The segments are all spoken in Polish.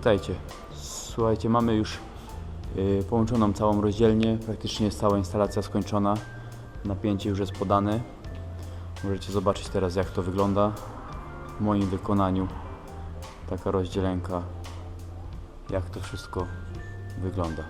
witajcie. Słuchajcie, mamy już y, połączoną całą rozdzielnię. Praktycznie jest cała instalacja skończona. Napięcie już jest podane. Możecie zobaczyć teraz jak to wygląda w moim wykonaniu. Taka rozdzielenka. Jak to wszystko wygląda.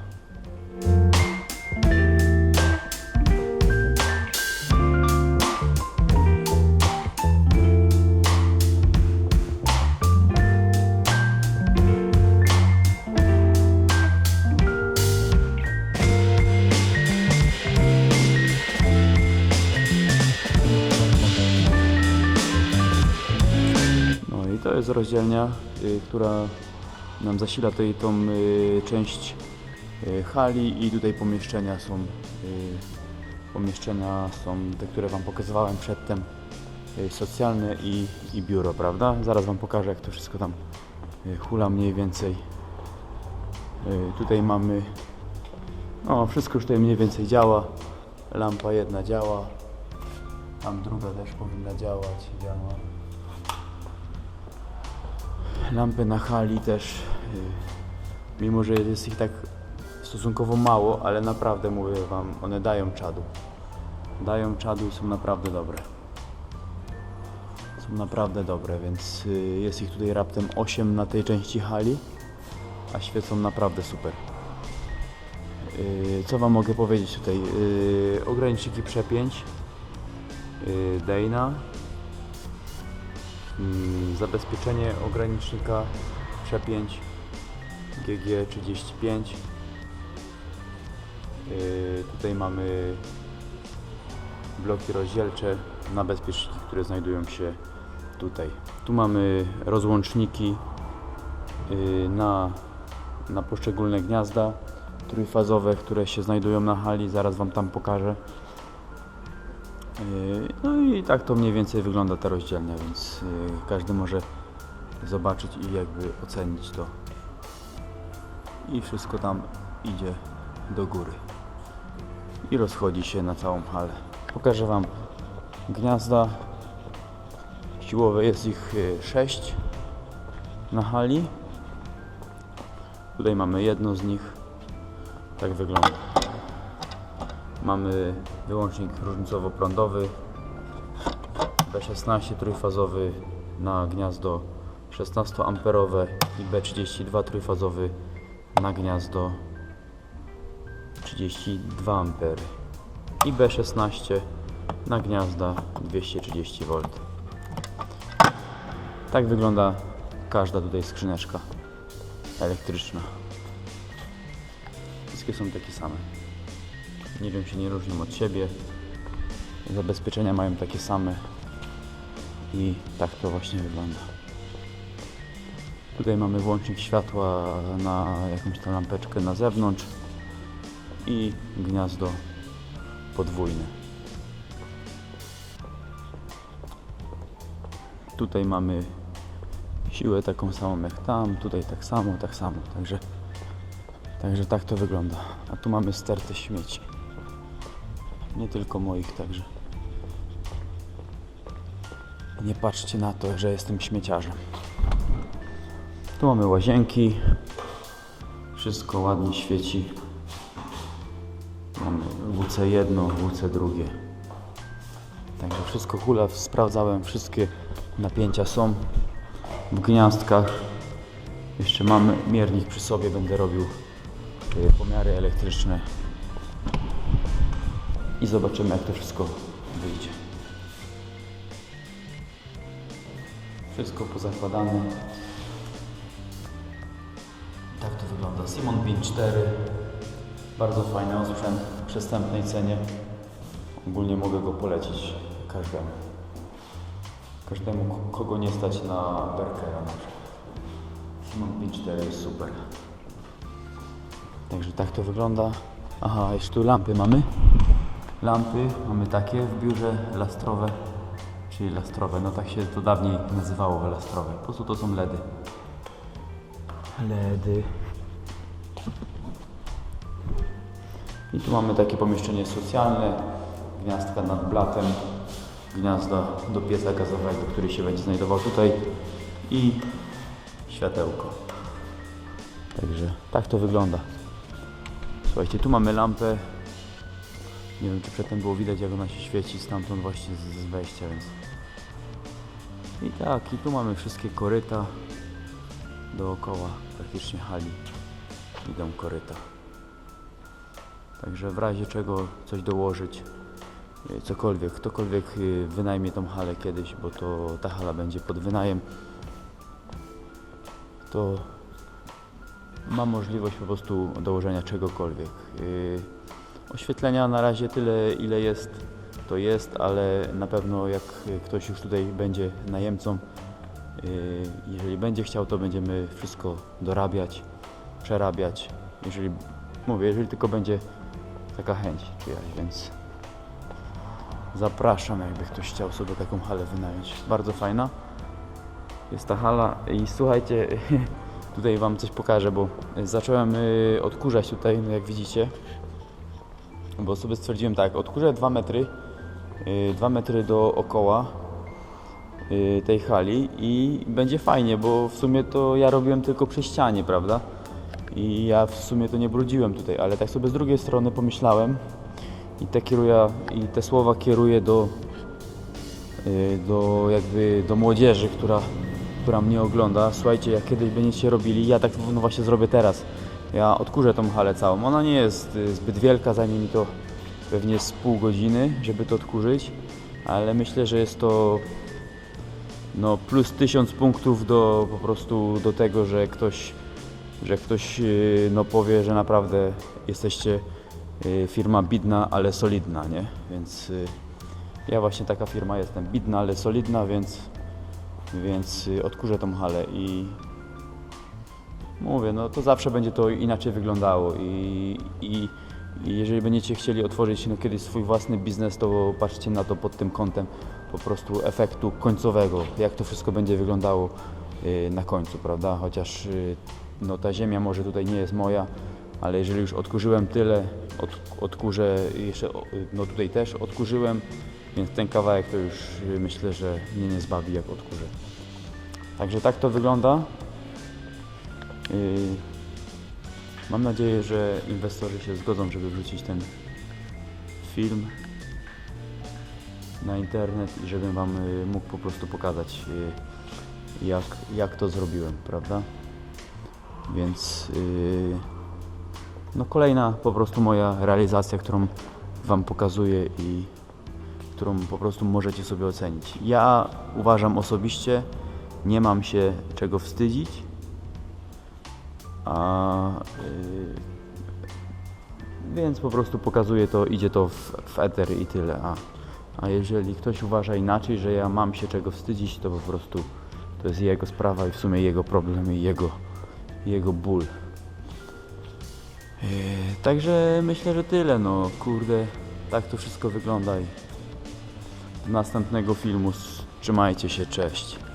Jest rozdzielnia, y, która nam zasila tutaj tą y, część y, hali i tutaj pomieszczenia są pomieszczenia są te, które Wam pokazywałem przedtem socjalne i, i biuro, prawda? Zaraz Wam pokażę jak to wszystko tam hula mniej więcej. Tutaj mamy no wszystko już tutaj mniej więcej działa. Lampa jedna działa. Tam druga też powinna działać, działa. Lampy na hali też, y, mimo że jest ich tak stosunkowo mało, ale naprawdę mówię Wam, one dają czadu. Dają czadu i są naprawdę dobre. Są naprawdę dobre, więc y, jest ich tutaj raptem 8 na tej części hali, a świecą naprawdę super. Y, Co Wam mogę powiedzieć tutaj? Ograniczniki przepięć, Dana, Zabezpieczenie ogranicznika przepięć GG35. Yy, tutaj mamy bloki rozdzielcze na bezpieczniki, które znajdują się tutaj. Tu mamy rozłączniki yy, na, na poszczególne gniazda trójfazowe, które się znajdują na hali. Zaraz Wam tam pokażę. Yy, No i tak to mniej więcej wygląda ta rozdzielnia, więc yy, każdy może zobaczyć i jakby ocenić to. I wszystko tam idzie do góry. I rozchodzi się na całą halę. Pokażę Wam gniazda siłowe. Jest ich 6 na hali. Tutaj mamy jedno z nich. Tak wygląda. Mamy wyłącznik różnicowo-prądowy B16 trójfazowy na gniazdo 16 amperowe i B32 trójfazowy na gniazdo 32 ampery i B16 na gniazda 230 V. Tak wygląda każda tutaj skrzyneczka elektryczna. Wszystkie są takie same niczym się nie różnią od siebie. Zabezpieczenia mają takie same i tak to właśnie wygląda. Tutaj mamy włącznik światła na jakąś tam lampeczkę na zewnątrz i gniazdo podwójne. Tutaj mamy siłę taką samą jak tam, tutaj tak samo, tak samo. Także, także tak to wygląda. A tu mamy stertę śmieci. Nie tylko moich, także. Nie patrzcie na to, że jestem śmieciarzem. Tu mamy łazienki. Wszystko ładnie świeci. Mamy WC jedno, WC drugie. Także wszystko hula, sprawdzałem, wszystkie napięcia są w gniazdkach. Jeszcze mamy miernik przy sobie, będę robił y, pomiary elektryczne i zobaczymy jak to wszystko wyjdzie. Wszystko pozakładane. Tak to wygląda. Simon Bin 4. Bardzo fajny osprzęt w przystępnej cenie. Ogólnie mogę go polecić każdemu. Każdemu, ko- kogo nie stać na Berkera na przykład. Simon Bin 4 jest super. Także tak to wygląda. Aha, jeszcze tu lampy mamy. Lampy mamy takie w biurze lastrowe, czyli lastrowe, no tak się to dawniej nazywało lastrowe. Po prostu to są LEDy. LEDy. I tu mamy takie pomieszczenie socjalne, gniazdka nad blatem, gniazda do pieca gazowego, który się będzie znajdował tutaj i światełko. Także tak to wygląda. Słuchajcie, tu mamy lampę. Nie wiem, czy przedtem było widać, jak ona się świeci stamtąd właśnie z, z wejścia, więc... I tak, i tu mamy wszystkie koryta dookoła praktycznie hali. Idą koryta. Także w razie czego coś dołożyć, y, cokolwiek, ktokolwiek y, wynajmie tą halę kiedyś, bo to ta hala będzie pod wynajem, to ma możliwość po prostu dołożenia czegokolwiek. Oświetlenia na razie tyle, ile jest, to jest, ale na pewno jak ktoś już tutaj będzie najemcą, yy, jeżeli będzie chciał, to będziemy wszystko dorabiać, przerabiać. Jeżeli, mówię, jeżeli tylko będzie taka chęć czyjaś, więc zapraszam, jakby ktoś chciał sobie taką halę wynająć. Bardzo fajna jest ta hala i słuchajcie, tutaj Wam coś pokażę, bo zacząłem y, odkurzać tutaj, no jak widzicie, bo sobie stwierdziłem tak, odkurzę 2 metry, 2 metry dookoła y, tej hali i będzie fajnie, bo w sumie to ja robiłem tylko przy ścianie, prawda? I ja w sumie to nie brudziłem tutaj, ale tak sobie z drugiej strony pomyślałem i te, kieruję, i te słowa kieruję do, y, do jakby do młodzieży, która, która mnie ogląda. Słuchajcie, jak kiedyś będziecie robili, ja tak no właśnie zrobię teraz. Ja odkurzę tą halę całą. Ona nie jest y, zbyt wielka, zajmie mi to pewnie z pół godziny, żeby to odkurzyć, ale myślę, że jest to no plus tysiąc punktów do po prostu do tego, że ktoś, że ktoś yy, no powie, że naprawdę jesteście yy, firma bidna, ale solidna, nie? Więc ja właśnie taka firma jestem, bidna, ale solidna, więc więc odkurzę tą halę i mówię, no to zawsze będzie to inaczej wyglądało i, i, i jeżeli będziecie chcieli otworzyć no, kiedyś swój własny biznes, to patrzcie na to pod tym kątem po prostu efektu końcowego, jak to wszystko będzie wyglądało yy, na końcu, prawda? Chociaż yy, no, ta ziemia może tutaj nie jest moja, ale jeżeli już odkurzyłem tyle, od, odkurzę jeszcze, o, no tutaj też odkurzyłem, więc ten kawałek to już yy, myślę, że mnie nie zbawi jak odkurzę. Także tak to wygląda. Yy, Mam nadzieję, że inwestorzy się zgodzą, żeby wrzucić ten film na internet i żebym Wam y, mógł po prostu pokazać, y, jak, jak to zrobiłem, prawda? Więc y, no kolejna po prostu moja realizacja, którą Wam pokazuję i którą po prostu możecie sobie ocenić. Ja uważam osobiście, nie mam się czego wstydzić, a yy, więc po prostu pokazuję to, idzie to w, w eter i tyle. A, a jeżeli ktoś uważa inaczej, że ja mam się czego wstydzić, to po prostu to jest jego sprawa i w sumie jego problem i jego, jego ból. Yy, także myślę, że tyle. No kurde, tak to wszystko wygląda i do następnego filmu. Trzymajcie się, cześć.